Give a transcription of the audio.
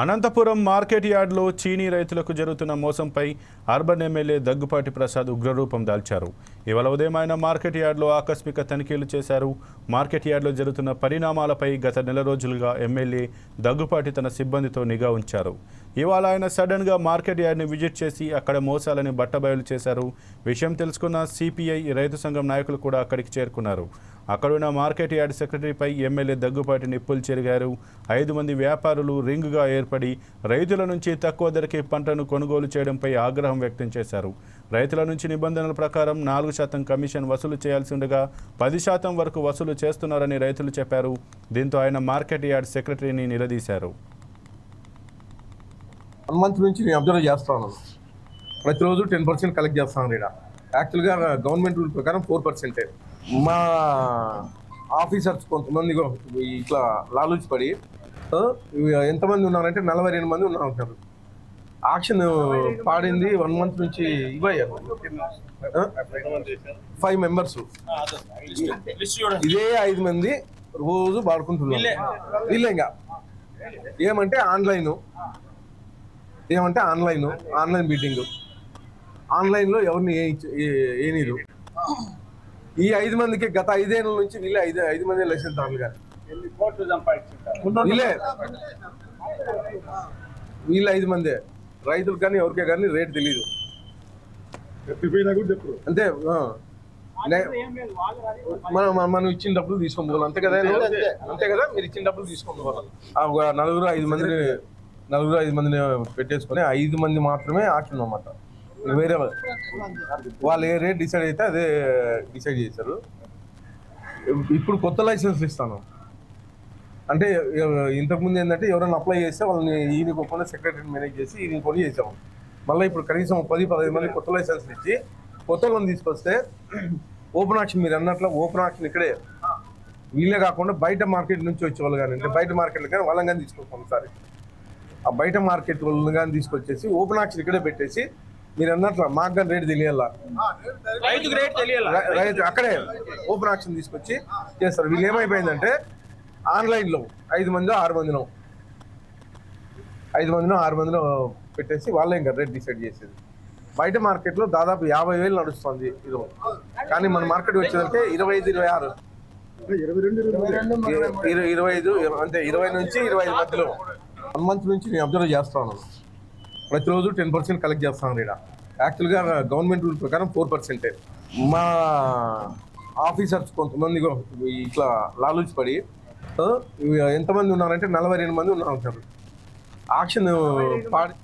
Anantapuram market యార్డ్లో చీనీ రైతులకు జరుగుతున్న మోసంపై అర్బన్ ఎమ్మెల్యే దగ్గుపాటి ప్రసాద్ ఉగ్రరూపం దాల్చారు. ఇవాళ ఉదయం ఆయన మార్కెట్ యార్డ్లో ఆకస్మిక తనిఖీలు చేశారు. మార్కెట్ యార్డ్లో జరుగుతున్న పరిణామాలపై గత నెల రోజులుగా ఎమ్మెల్యే దగ్గుపాటి తన సిబ్బందితో నిఘా ఉంచారు. ఇవాళ ఆయన సడన్గా మార్కెట్ యార్డ్ని విజిట్ చేసి అక్కడ మోసాలని బట్టబయలు చేశారు. విషయం తెలుసుకున్న సిపిఐ రైతు సంఘం నాయకులు కూడా అక్కడికి చేరుకున్నారు. అక్కడున్న మార్కెట్ యార్డ్ సెక్రటరీపై ఎమ్మెల్యే దగ్గుపాటి నిప్పులు చెరిగారు. ఐదు మంది వ్యాపారులు రింగ్గా ఏర్పడి రైతుల నుంచి తక్కువ ధరకే పంటను కొనుగోలు చేయడంపై ఆగ్రహం వ్యక్తం చేశారు. రైతుల నుంచి నిబంధనల ప్రకారం నాలుగు శాతం కమిషన్ వసూలు చేయాల్సి ఉండగా పది శాతం వరకు వసూలు చేస్తున్నారని రైతులు చెప్పారు. దీంతో ఆయన మార్కెట్ యార్డ్ సెక్రటరీని నిలదీశారు. వన్ మంత్ నుంచి నేను అబ్జర్వ్ చేస్తా ఉన్నాను ప్రతిరోజు టెన్ పర్సెంట్ కలెక్ట్ చేస్తాను ఇక్కడ యాక్చువల్గా గవర్నమెంట్ రూల్ ప్రకారం ఫోర్ పర్సెంటే. మా ఆఫీసర్స్ కొంతమంది ఇట్లా లాలూచి పడి ఎంతమంది ఉన్నారంటే నలభై రెండు మంది ఉన్నారు ఆక్షన్ పాడింది వన్ మంత్ నుంచి ఇవ్వయ్యారు ఫైవ్ మెంబర్స్ ఇదే ఐదు మంది రోజు వాడుకుంటున్నారు వీళ్ళే ఇంకా. ఏమంటే ఆన్లైన్. ఏమంటే ఆన్లైన్ ఆన్లైన్ మీటింగ్. ఆన్లైన్లో ఎవరిని ఏ ఏ నీరు ఈ ఐదు మందికి గత ఐదేళ్ళ నుంచి వీళ్ళే ఐదు ఐదు మంది లైసెన్స్ దారులు కానీ వీళ్ళే. వీళ్ళు ఐదు మందే. రైతులు కానీ ఎవరికే కానీ రేట్ తెలియదు అంతే మనం మనం- మనం ఇచ్చిన డబ్బులు తీసుకొని పోవాలి. అంతే కదా అంతే కదా మీరు ఇచ్చిన డబ్బులు తీసుకొని పోవాలి. నలుగురు ఐదు మందిని నలుగురు ఐదు మందిని పెట్టేసుకొని ఐదు మంది మాత్రమే ఆక్షన్ అనమాట వేరే వాళ్ళు- వాళ్ళు ఏ రేట్ డిసైడ్ అయితే అదే డిసైడ్ చేశారు. ఇప్పుడు కొత్త లైసెన్స్ ఇస్తాను. అంటే ఇంతకుముందు ఏంటంటే ఎవరైనా అప్లై చేస్తే వాళ్ళని ఈయన ఒప్పంద సెక్రటరీ మేనేజ్ చేసి ఈయన కొని చేసాము మళ్ళీ ఇప్పుడు కనీసం పది పదహైదు మంది కొత్త లైసెన్స్లు ఇచ్చి కొత్త వాళ్ళని తీసుకొస్తే ఓపెన్ ఆక్షన్ మీరు అన్నట్లు ఓపెన్ ఆక్షన్ ఇక్కడే. వీళ్ళే కాకుండా బయట మార్కెట్ నుంచి వచ్చే వాళ్ళు కానీ అంటే బయట మార్కెట్లు కానీ వాళ్ళని కానీ తీసుకొస్తాం ఒకసారి ఆ బయట మార్కెట్ వాళ్ళని కానీ తీసుకొచ్చేసి ఓపెన్ ఆక్షన్ ఇక్కడే పెట్టేసి మీరు అన్నట్లు మాకు కానీ రేట్ తెలియాలా? రైతుకు రేట్ తెలియాలి? రై- రైతు అక్కడే ఓపెన్ ఆక్షన్ తీసుకొచ్చి చేస్తారు. వీళ్ళు ఏమైపోయిందంటే ఆన్లైన్లో ఐదు మంది ఆరు మందినో ఐదు మందినో ఆరు మందినో పెట్టేసి వాళ్ళే ఇంకా రేట్ డిసైడ్ చేసేది. బయట మార్కెట్లో దాదాపు యాభై వేలు నడుస్తుంది ఇది కానీ మన మార్కెట్ వచ్చేసరికి ఇరవై ఐదు ఇరవై ఆరు. ఇరవై ఇరవై ఐదు అంటే ఇరవై నుంచి ఇరవై ఐదు మధ్యలో. వన్ మంత్ నుంచి నేను అబ్జర్వ్ చేస్తా ఉన్నాను ప్రతిరోజు టెన్ పర్సెంట్ కలెక్ట్ చేస్తాను ఇక్కడ యాక్చువల్గా గవర్నమెంట్ రూల్ ప్రకారం ఫోర్ పర్సెంటే. మా ఆఫీసర్స్ కొంతమంది ఇట్లా లాలూచి పడి ఎంతమంది ఉన్నారంటే నలభై రెండు మంది ఉన్నారు ఆక్షన్ పాడి